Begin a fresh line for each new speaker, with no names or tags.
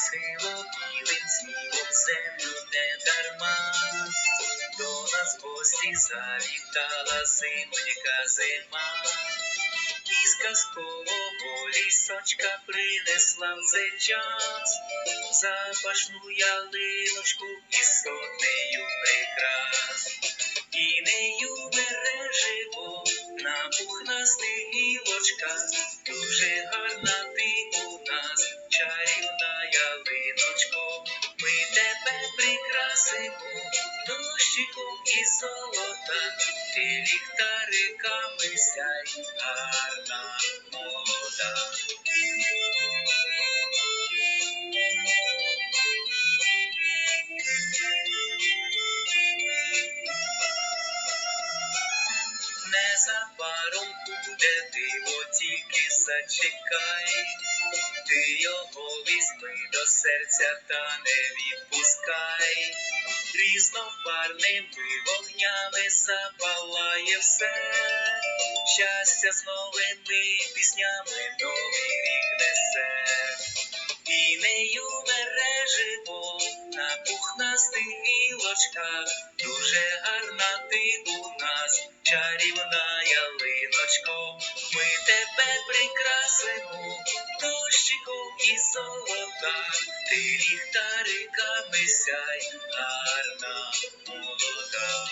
сила білим снігом землю не дарма, до нас в гості завітала зимонька зима, і з казкового лісочка принесла в цей час, запашну ялиночку і сотнею прикрас, і нею бере живо на пухнастих гілочках, дуже гарна ти ялиночко. Ми тебе прикрасимо дощиком і золота, ти ліхтариками сяй, гарна Незабаром буде диво, тільки зачекай, ти його візьми до серця та не відпускай. Різнобарними вогнями запалає все, щастя з новими піснями новий рік несе. І нею мереживо на пухнастих гілочках, дуже гарна ти у нас, чарівна ялиночко. Ми тебе прикрасимо дощиком і золота, ти ліхтариками сяй, гарна молода.